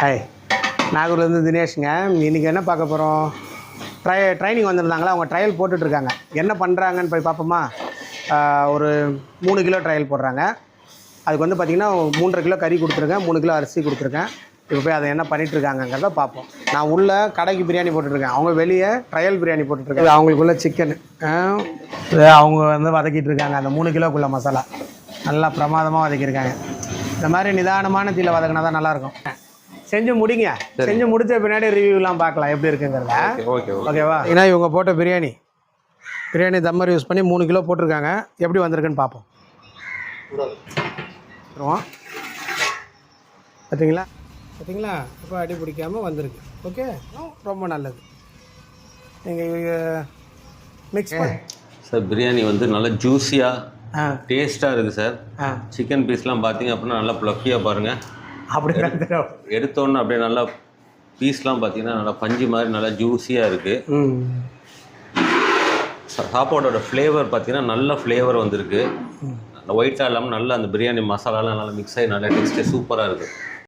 Hi நாகூர்லேருந்து தினேஷுங்க. இன்றைக்கி என்ன பார்க்க போகிறோம் ட்ரை ட்ரைனிங் வந்திருந்தாங்களா? அவங்க ட்ரையல் போட்டுட்ருக்காங்க. என்ன பண்ணுறாங்கன்னு போய் பார்ப்போமா? ஒரு மூணு கிலோ ட்ரையல் போடுறாங்க. அதுக்கு வந்து பார்த்திங்கன்னா மூன்றரை கிலோ கறி கொடுத்துருக்கேன் மூணு கிலோ அரிசி கொடுத்துருக்கேன். இப்போ போய் அதை என்ன பண்ணிகிட்ருக்காங்கங்கிறத பார்ப்போம். நான் உள்ளே கடைக்கு பிரியாணி போட்டுட்ருக்கேன். அவங்க வெளியே ட்ரையல் பிரியாணி போட்டுட்ருக்காங்க. அவங்களுக்குள்ள சிக்கன் அவங்க வந்து வதக்கிட்டு இருக்காங்க அந்த மூணு கிலோக்குள்ள மசாலா. நல்லா பிரமாதமாக வதக்கியிருக்காங்க. இந்த மாதிரி நிதானமான தீயில் வதக்கினா தான் நல்லாயிருக்கும். செஞ்சு முடிங்க. செஞ்சு முடிச்ச பின்னாடி ரிவ்யூலாம் பார்க்கலாம். எப்படி இருக்குங்கிறத. ஓகே ஓகே ஓகேவா? ஏன்னா இவங்க போட்ட பிரியாணி. பிரியாணி தம்மர் யூஸ் பண்ணி மூணு கிலோ போட்டிருக்காங்க. எப்படி வந்திருக்குன்னு பார்ப்போம். பார்த்தீங்களா பார்த்தீங்களா இப்போ அடி பிடிக்காம வந்திருக்கு. ஓகே? ரொம்ப நல்லது. நீங்கள் மிக்ஸ் சார் பிரியாணி வந்து நல்லா ஜூஸியாக டேஸ்ட்டாக இருக்குது சார். ஆ. சிக்கன் பீஸ்லாம் பார்த்தீங்க அப்படின்னா நல்லா ப்ளஃபியாக பாருங்கள் அப்படி தான் தெரியும். எடுத்தோன்னே அப்படியே நல்லா பீஸ்லாம் பார்த்தீங்கன்னா நல்லா பஞ்சு மாதிரி நல்லா ஜூஸியாக இருக்குது சாப்பாடோட ஃப்ளேவர் பார்த்தீங்கன்னா நல்ல ஃப்ளேவர் வந்திருக்கு. ஒயிட்டாக இல்லாமல் நல்லா அந்த பிரியாணி மசாலாலாம் நல்லா மிக்ஸ் ஆகி நல்லா டேஸ்ட்டு சூப்பராக இருக்குது